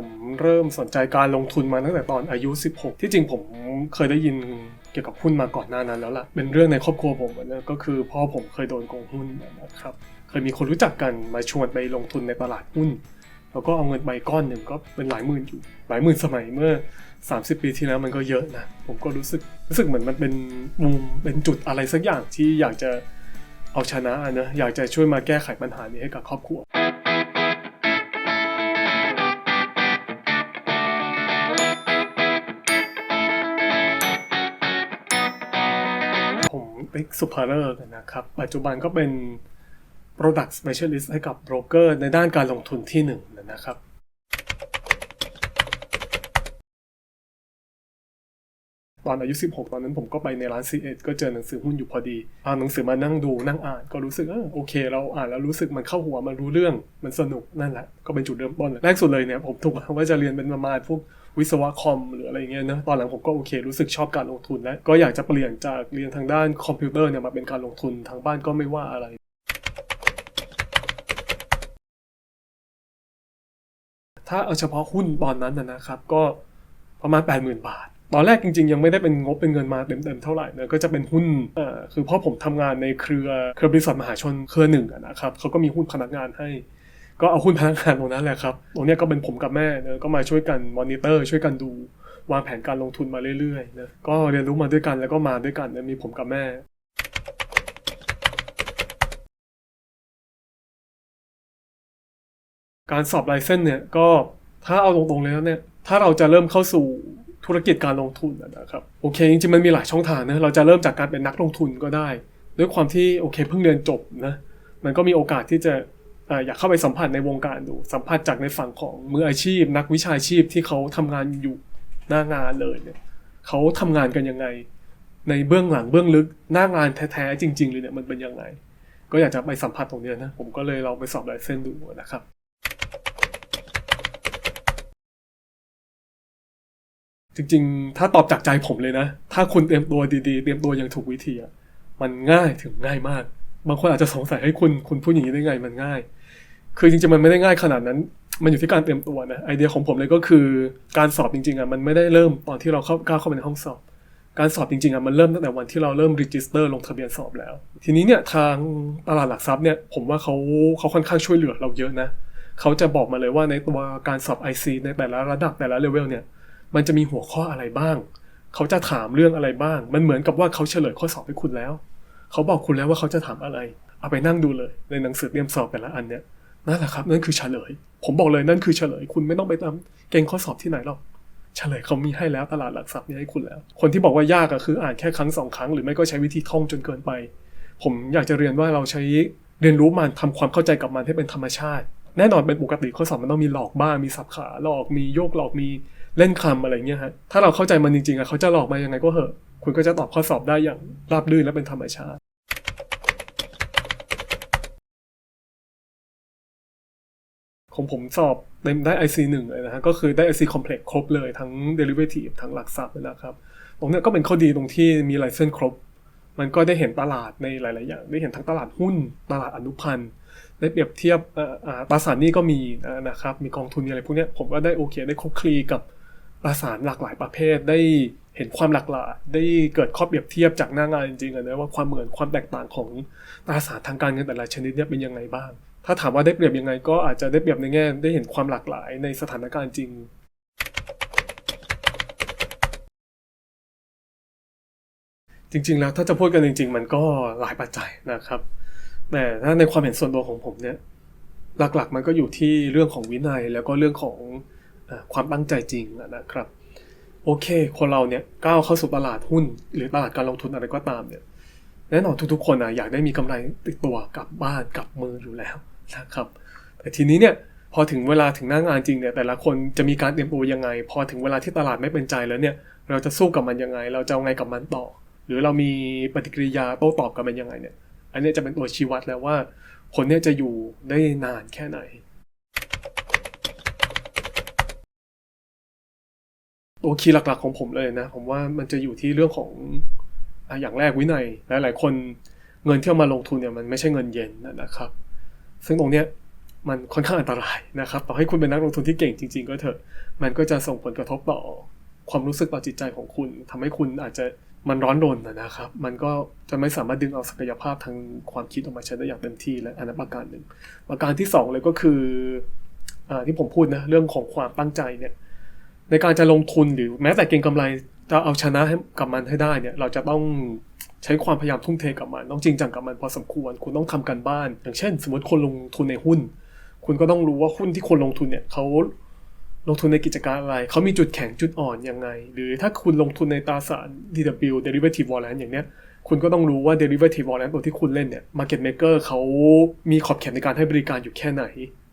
ผมเริ่มสนใจการลงทุนมาตั้งแต่ตอนอายุ 16 ที่จริงผมเคยได้ยินเกี่ยวกับหุ้นมาก่อนหน้านั้นแล้วล่ะ เป็นเรื่องในครอบครัวผมนะก็คือพ่อผมเคยโดนโกงหุ้นนะครับ เคยมีคนรู้จักกันมาชวนไปลงทุนในตลาดหุ้น แล้วก็เอาเงินไปก้อนหนึ่งก็เป็นหลายหมื่นอยู่ หลายหมื่นสมัยเมื่อ 30 ปีที่แล้วมันก็เยอะนะ ผมก็รู้สึกรู้สึกเหมือนมันเป็นมุมเป็นจุดอะไรสักอย่างที่อยากจะเอาชนะอะนะอยากจะช่วยมาแก้ไขปัญหานี้ให้กับครอบครัว ผมติ๊กสุภาเลิกษ์นะครับ ปัจจุบันก็เป็น Product Specialist ให้กับโบรกเกอร์ในด้านการลงทุนที่หนึ่งนะครับ ตอนอายุ 16 ตอนนั้นผมก็ไปในร้าน C1 ก็เจอหนังสือหุ้นอยู่พอดีเอาหนังสือมานั่งดูนั่งอ่านก็รู้สึกเออโอเค เราอ่านแล้วรู้สึกมันเข้าหัวมันรู้เรื่องมันสนุกนั่นแหละก็เป็นจุดเริ่มต้นแรกสุดเลยเนี่ยผมถูกว่าจะเรียนเป็นประมาณพวก วิศวะคอมหรืออะไรเงี้ยนะตอนหลังผมก็โอเครู้สึกชอบการลงทุนแล้วก็อยากจะเปลี่ยนจากเรียนทางด้านคอมพิวเตอร์เนี่ยมาเป็นการลงทุนทางบ้านก็ไม่ว่าอะไรถ้าเอาเฉพาะหุ้นตอนนั้นนะครับ ก็ประมาณ 80,000 บาท ตอนแรกจริง ๆ ยังไม่ได้เป็นงบเป็นเงินมาเต็มๆเท่าไหร่นะก็จะเป็นหุ้นเอ่อคือเพราะผมทำงานในเครือเครือบริษัทมหาชนเครือหนึ่งนะครับเขาก็มีหุ้นพนักงานให้ ก็เอาหุ้นพนักงานตรงนั้นแหละครับตรงนี้ก็เป็นผมกับแม่นะก็มาช่วยกันมอนิเตอร์ ช่วยกันดูวางแผนการลงทุนมาเรื่อยๆนะก็เรียนรู้มาด้วยกันแล้วก็มาด้วยกันนะมีผมกับแม่ การสอบไลเซนส์เนี่ยก็ถ้าเอาตรงๆเลยแล้วเนี่ยถ้าเราจะเริ่มเข้าสู่ธุรกิจการลงทุนนะนะครับโอเคจริงๆมันมีหลายช่องทางนะเราจะเริ่มจากการเป็นนักลงทุนก็ได้ ด้วยความที่โอเคเพิ่งเรียนจบนะมันก็มีโอกาสที่จะ อยากเข้าไปสัมผัสในวงการดู สัมผัสจากในฝั่งของมืออาชีพ นักวิชาชีพที่เขาทำงานอยู่หน้างานเลยเนี่ยเขาทำงานกันยังไง ในเบื้องหลังเบื้องลึกหน้างานแท้ๆจริง ๆ เลยเนี่ยมันเป็นยังไง ก็อยากจะไปสัมผัสตรงนี้นะผมก็เลยลองไปสอบลเซนส์ดูนะครับจริงๆ ถ้าตอบจากใจผมเลยนะ ถ้าคุณเตรียมตัวดีๆ เตรียมตัวอย่างถูกวิธีอะมันง่ายถึงง่ายมาก บางคนอาจจะสงสัยให้คุณ คุณพูดอย่างนี้ได้ไง มันง่าย คือจริงๆมันไม่ได้ง่ายขนาดนั้น มันอยู่ที่การเตรียมตัวนะไอเดียของผมเลยก็คือการสอบจริงๆอะมันไม่ได้เริ่มตอนที่เราเข้าก้าวเข้าไปในห้องสอบ การสอบจริงๆอะมันเริ่มตั้งแต่วันที่เราเริ่มรีจิสเตอร์ลงทะเบียนสอบแล้ว ทีนี้เนี่ยทางตลาดหลักทรัพย์เนี่ยผมว่าเขาเขาค่อนข้างช่วยเหลือเราเยอะนะเขาจะบอกมาเลยว่าในตัวการสอบ IC ในแต่ละระดับแต่ละเลเวลเนี่ยมันจะมีหัวข้ออะไรบ้าง เขาจะถามเรื่องอะไรบ้าง มันเหมือนกับว่าเขาเฉลยข้อสอบให้คุณแล้ว เขาบอกคุณแล้วว่าเขาจะถามอะไร เอาไปนั่งดูเลย ในหนังสือเตรียมสอบแต่ละอันเนี่ย นั่นแหละครับ นั่นคือเฉลย ผมบอกเลยนั่นคือเฉลย คุณไม่ต้องไปตามเก่งข้อสอบที่ไหนหรอกเฉลยเขามีให้แล้วตลาดหลักทรัพย์มีให้คุณแล้ว คนที่บอกว่ายากก็คืออ่านแค่ครั้งสองครั้งหรือไม่ก็ใช้วิธีท่องจนเกินไป ผมอยากจะเรียนว่าเราใช้เรียนรู้มันทำความเข้าใจกับมันให้เป็นธรรมชาติ แน่นอนเป็นปกติข้อสอบมันต้องมีหลอกบ้างมีสับขาหลอกมีโยกหลอกมีเล่นคำอะไรเงี้ยฮะถ้าเราเข้าใจมันจริงๆอะเขาจะหลอกมายังไงก็เหอะ คุณก็จะตอบข้อสอบได้อย่างราบรื่นและเป็นธรรมชาติ ของผมสอบได้ IC หนึ่งเลยนะฮะก็คือได้ IC Complex ครบเลยทั้ง Derivative ทั้งหลักทรัพย์นะครับ ตรงนี้ก็เป็นข้อดีตรงที่มีไลเซนส์ครบ มันก็ได้เห็นตลาดในหลาย ๆ อย่าง ได้เห็นทั้งตลาดหุ้น ตลาดอนุพันธ์ ได้เปรียบเทียบตราสารนี้ก็มีนะครับ มีกองทุนมีอะไรพวกนี้ผมก็ได้โอเค ได้คลุกคลีกับตราสารหลากหลายประเภท ได้เห็นความหลากหลาย ได้เกิดข้อเปรียบเทียบจากหน้างานจริงๆนะว่าความเหมือนความแตกต่างของตราสารทางการเงินแต่ละชนิดเนี่ยเป็นยังไงบ้าง ถ้าถามว่าได้เปรียบยังไง ก็อาจจะได้เปรียบในแง่ได้เห็นความหลากหลายในสถานการณ์จริง จริง ๆ แล้วถ้าจะพูดกันจริง ๆ มันก็หลายปัจจัยนะครับแต่ถ้าในความเห็นส่วนตัวของผมเนี่ยหลักๆ มันก็อยู่ที่เรื่องของวินัยแล้วก็เรื่องของอความตั้งใจจริงนะครับ โอเค คนเราเนี่ยก้าวเข้าสู่ตลาดหุ้น หรือตลาดการลงทุนอะไรก็ตามเนี่ยแน่นอนทุกๆคนนะอยากได้มีกำไรติดตัวกลับบ้านกลับมืออยู่แล้ว นะครับ แต่ทีนี้เนี่ยพอถึงเวลาถึงหน้างานจริงเนี่ยแต่ละคนจะมีการเตรียมตัวยังไง พอถึงเวลาที่ตลาดไม่เป็นใจแล้วเนี่ย เราจะสู้กับมันยังไง เราจะเอาไงกับมันต่อ หรือเรามีปฏิกิริยาโต้ตอบกับมันยังไงเนี่ย อันนี้จะเป็นตัวชี้วัดแล้วว่า คนเนี่ยจะอยู่ได้นานแค่ไหน ตัวคีย์หลักๆของผมเลยนะ ผมว่ามันจะอยู่ที่เรื่องของออย่างแรกวินัยหลายๆคนเงินที่เอามาลงทุนเนี่ยมันไม่ใช่เงินเย็นนะครับ ซึ่งตรงเนี้ยมันค่อนข้างอันตรายนะครับต่อให้คุณเป็นนักลงทุนที่เก่งจริง ๆ ก็เถอะ มันก็จะส่งผลกระทบต่อความรู้สึกต่อจิตใจของคุณทำให้คุณอาจจะมันร้อนรนนะนะครับ มันก็จะไม่สามารถดึงเอาศักยภาพทางความคิดออกมาใช้ได้อย่างเต็มที่และอันนั้นประการหนึ่งประการที่สองเลยก็คืออาที่ผมพูดนะเรื่องของความตั้งใจเนี่ยในการจะลงทุนหรือแม้แต่เก็งกำไร จะเอาชนะให้กับมันให้ได้เนี่ย เราจะต้องใช้ความพยายามทุ่มเทกับมัน ต้องจริงจังกับมันพอสมควร คุณต้องทำกันบ้าน อย่างเช่น สมมติคนลงทุนในหุ้น คุณก็ต้องรู้ว่าหุ้นที่คนลงทุนเนี่ยเขาลงทุนในกิจการอะไร เขามีจุดแข็งจุดอ่อนยังไง หรือถ้าคุณลงทุนในตราสาร DW derivative warrant อย่างเนี้ย คุณก็ต้องรู้ว่า derivative warrant ตัวที่คุณเล่นเนี่ย market maker เขามีขอบเขตในการให้บริการอยู่แค่ไหน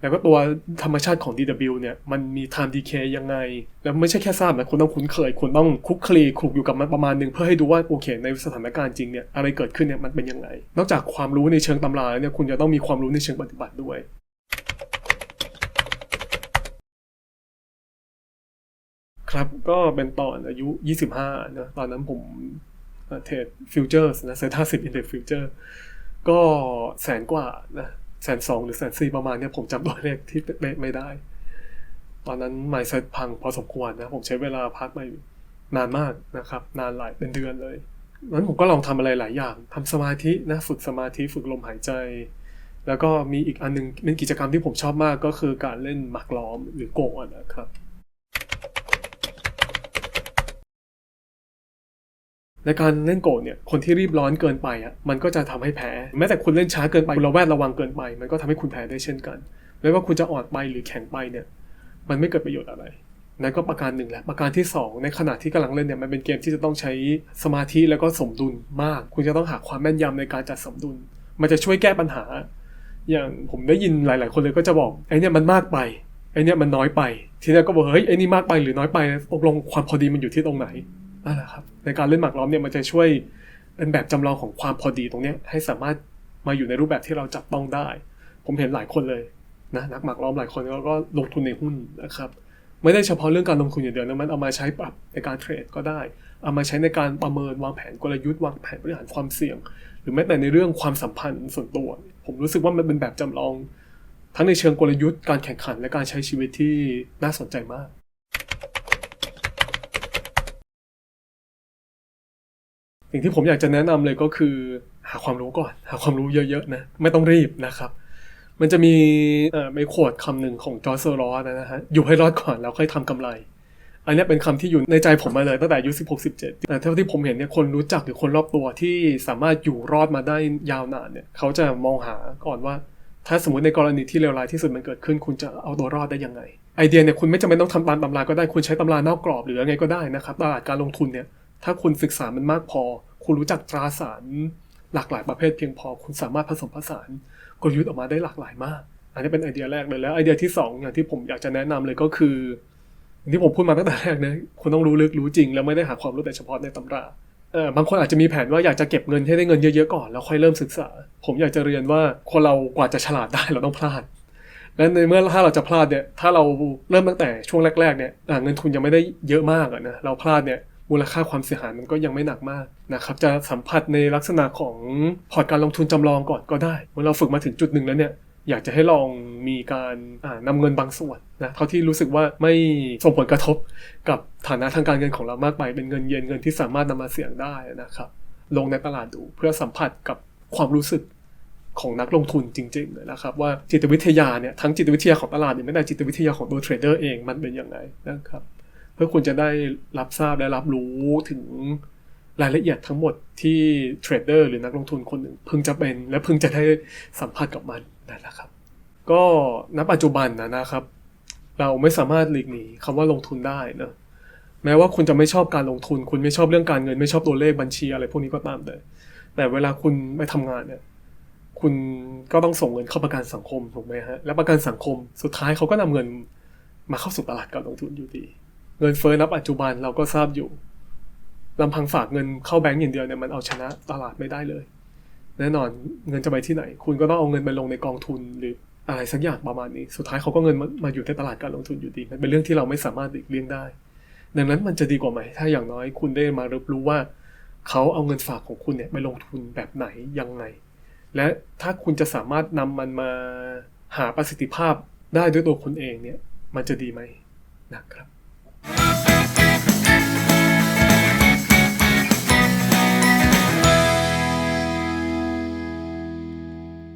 แล้วก็ตัวธรรมชาติของ DW เนี่ย มันมี time decay ยังไง แล้วไม่ใช่แค่ทราบนะ คุณต้องคุ้นเคย คุณต้องคลุกคลีคลุกอยู่กับมันประมาณหนึ่งเพื่อให้ดูว่า โอเค ในสถานการณ์จริงเนี่ย อะไรเกิดขึ้นเนี่ย มันเป็นยังไง นอกจากความรู้ในเชิงตำราแล้วเนี่ย คุณจะต้องมีความรู้ในเชิงปฏิบัติด้วยครับก็เป็นตอนอายุ 25นะตอนนั้นผม เทรดฟิวเจอร์สนะเซ็นท่าสิบอินเด็กฟิวเจอร์ก็แสนกว่านะแสนสองหรือแสนสี่ประมาณเนี้ยผมจำตัวเลขที่เป๊ะไม่ได้ ตอนนั้นไมซ์เซ็ตพังพอสมควรนะ ผมใช้เวลาพักไปนานมากนะครับ นานหลายเป็นเดือนเลยนั้นผมก็ลองทำอะไรหลายอย่างทำสมาธินะฝึกสมาธิฝึกลมหายใจ แล้วก็มีอีกอันนึงเป็นกิจกรรมที่ผมชอบมากก็คือการเล่นหมากล้อมหรือโกะนะครับ ในการเล่นโกะเนี่ยคนที่รีบร้อนเกินไปอะมันก็จะทำให้แพ้แม้แต่คุณเล่นช้าเกินไปคุณระแวดระวังเกินไป มันก็ทำให้คุณแพ้ได้เช่นกันไม่ว่าคุณจะอ่อนไปหรือแข็งไปเนี่ย มันไม่เกิดประโยชน์อะไรนั่นก็ประการหนึ่งแหละประการที่ 2 ในขณะที่กำลังเล่นเนี่ยมันเป็นเกมที่จะต้องใช้สมาธิแล้วก็สมดุลมาก คุณจะต้องหาความแม่นยำในการจัดสมดุล มันจะช่วยแก้ปัญหา อย่างผมได้ยินหลาย ๆ คนเลยก็จะบอกไอ้นี่มันมากไปไอ้นี่มันน้อยไป ทีนี้ก็บอกเฮ้ยไอ้นี่มากไปหรือน้อยไปตกลงความพอดีมันอยู่ที่ตรงไหนนั่นแหละครับ ในการเล่นหมากล้อมเนี่ยมันจะช่วยเป็นแบบจำลองของความพอดีตรงเนี้ยให้สามารถมาอยู่ในรูปแบบที่เราจับต้องได้ ผมเห็นหลายคนเลยนะนักหมากล้อมหลายคนแล้วก็ลงทุนในหุ้นนะครับไม่ได้เฉพาะเรื่องการลงทุนอย่างเดียวนะมันเอามาใช้ปรับในการเทรดก็ได้ เอามาใช้ในการประเมินวางแผนกลยุทธ์วางแผนบริหารความเสี่ยง หรือแม้แต่ในเรื่องความสัมพันธ์ส่วนตัว ผมรู้สึกว่ามันเป็นแบบจำลอง ทั้งในเชิงกลยุทธ์การแข่งขันและการใช้ชีวิตที่น่าสนใจมาก สิ่งที่ผมอยากจะแนะนำเลยก็คือ หาความรู้ก่อน หาความรู้เยอะๆนะไม่ต้องรีบนะครับ มันจะมีเอ่อไม่ขวดคำหนึ่งของจอร์จเซอร์รอสนะฮะอยู่ให้รอดก่อนแล้วค่อยทำกำไร อันนี้เป็นคำที่อยู่ในใจผมมาเลยตั้งแต่อายุ16 17แต่เท่าที่ผมเห็นเนี่ยคนรู้จักหรือคนรอบตัวที่สามารถอยู่รอดมาได้ยาวนานเนี่ยเขาจะมองหาก่อนว่า ถ้าสมมติในกรณีที่เลวร้ายที่สุดมันเกิดขึ้น คุณจะเอาตัวรอดได้ยังไงไอเดียเนี่ยคุณไม่จำเป็นต้องทำตามตำราก็ได้คุณใช้ตำรานอกกรอบหรือยังไงก็ได้นะครับตลาดการลงทุนเนี่ย ถ้าคุณศึกษามันมากพอ คุณรู้จักตราสารหลากหลายประเภทเพียงพอ คุณสามารถผสมผสานกลยุทธ์ออกมาได้หลากหลายมาก อันนี้เป็นไอเดียแรกเลยแล้วไอเดียที่สองอย่างที่ผมอยากจะแนะนำเลยก็คืออย่างที่ผมพูดมาตั้งแต่แรกนะคุณต้องรู้ลึกรู้จริง แล้วไม่ได้หาความรู้แต่เฉพาะในตำราเออบางคนอาจจะมีแผนว่าอยากจะเก็บเงินให้ได้เงินเยอะๆก่อนแล้วค่อยเริ่มศึกษา ผมอยากจะเรียนว่าคนเรากว่าจะฉลาดได้เราต้องพลาด และในเมื่อถ้าเราจะพลาดเนี่ยถ้าเราเริ่มตั้งแต่ช่วงแรกๆเนี่ยเงินทุนยังไม่ได้เยอะมากอะนะเราพลาดเนี่ย มูลค่าความเสียหายมันก็ยังไม่หนักมากนะครับจะสัมผัสในลักษณะของพอร์ตการลงทุนจำลองก่อนก็ได้เมื่อเราฝึกมาถึงจุดหนึ่งแล้วเนี่ยอยากจะให้ลองมีการนำเงินบางส่วนนะเท่าที่รู้สึกว่าไม่ส่งผลกระทบกับฐานะทางการเงินของเรามากไปเป็นเงินเย็นเงินที่สามารถนำมาเสี่ยงได้นะครับลงในตลาดดูเพื่อสัมผัสกับความรู้สึกของนักลงทุนจริงๆเลยนะครับว่าจิตวิทยาเนี่ยทั้งจิตวิทยาของตลาดเนี่ยไม่แต่จิตวิทยาของตัวเทรดเดอร์เองมันเป็นยังไงนะครับ เพื่อคุณจะได้รับทราบและรับรู้ถึงรายละเอียดทั้งหมดที่เทรดเดอร์หรือนักลงทุนคนหนึ่งพึงจะเป็น และพึงจะได้สัมผัสกับมันนั่นแหละครับ ก็ณปัจจุบันนะนะครับ เราไม่สามารถหลีกหนีคำว่าลงทุนได้นะแม้ว่าคุณจะไม่ชอบการลงทุน คุณไม่ชอบเรื่องการเงินไม่ชอบตัวเลขบัญชีอะไรพวกนี้ก็ตามแต่แต่เวลาคุณไปทำงานเนี่ยคุณก็ต้องส่งเงินเข้าประกันสังคมถูกไหมฮะ และประกันสังคมสุดท้ายเขาก็นำเงินมาเข้าสู่ตลาดการลงทุนอยู่ดี เงินเฟ้อณปัจจุบันเราก็ทราบอยู่ลำพังฝากเงินเข้าแบงก์อย่างเดียวเนี่ยมันเอาชนะตลาดไม่ได้เลย แน่นอนเงินจะไปที่ไหน คุณก็ต้องเอาเงินไปลงในกองทุนหรืออะไรสักอย่างประมาณนี้ สุดท้ายเขาก็เงินมามาอยู่ในตลาดการลงทุนอยู่ดี มันเป็นเรื่องที่เราไม่สามารถหลีกเลี่ยงได้ ดังนั้นมันจะดีกว่าไหม ถ้าอย่างน้อยคุณได้มารับรู้ว่าเขาเอาเงินฝากของคุณเนี่ยไปลงทุนแบบไหนยังไง และถ้าคุณจะสามารถนำมันมาหาประสิทธิภาพได้ด้วยตัวคุณเองเนี่ย มันจะดีไหมนะครับ